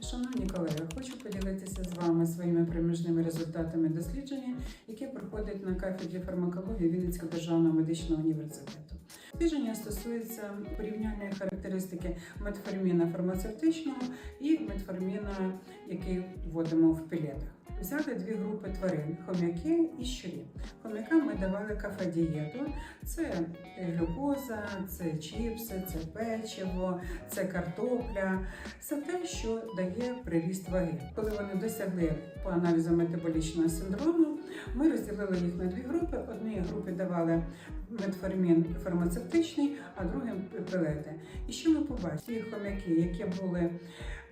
Шановні колеги, хочу поділитися з вами своїми приміжними результатами дослідження, яке проходить на кафедрі фармакології Вінницького державного медичного університету. Дослідження стосується порівняльної характеристики метформіна фармацевтичного і метформіна, який вводимо в пілетах. Взяли дві групи тварин хом'яки і щурі. Хом'якам ми давали кафедієту, це глюкоза, це чіпси, це печиво, це картопля, це те, що дає приріст ваги. Коли вони досягли по аналізу метаболічного синдрому, ми розділили їх на дві групи. Одній групі давали метформін фармацевтичний, а другим пелети. І що ми побачили? Ті хом'яки, які були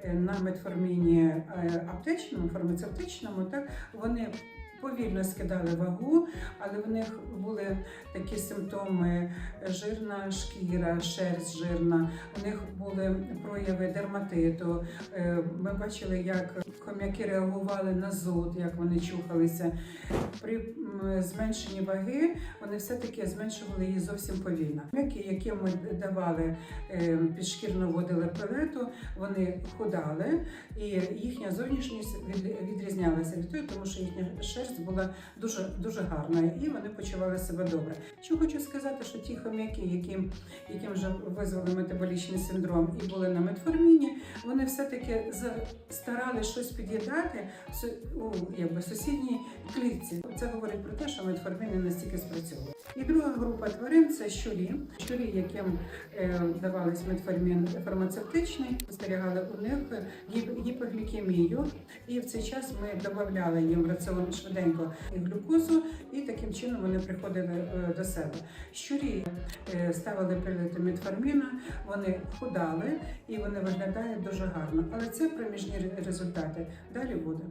е, на метформіні е, аптечному, фармацевтичному, так вони повільно скидали вагу, але в них були такі симптоми жирна шкіра, шерсть жирна, у них були прояви дерматиту. Е, Ми бачили, як хом'яки реагували на зуд, як вони чухалися. При зменшенні ваги вони все-таки зменшували її зовсім повільно. Хом'яки, яким ми давали е, підшкірно вводили пелету, вони худали, і їхня зовнішність відрізнялася від того, тому що їхня шерсть була дуже дуже гарна, і вони почували себе добре. Що хочу сказати, що ті хом'яки, яким, яким вже визвали метаболічний синдром і були на метформіні, вони все-таки старали щось під'їдати у якби, сусідній клітці. Це говорить про те, що метформін не настільки спрацьовує. І друга група тварин це щурі. Щурі, яким е, давались метформін фармацевтичний, спостерігали у них гіпоглікемію, і в цей час ми додавали їм в раціон швиденько глюкозу, і таким чином вони приходили е, до себе. Щурі е, ставили прилити метформіна, вони худали і вони виглядають дуже гарно. Але це проміжні результати. Далі буде.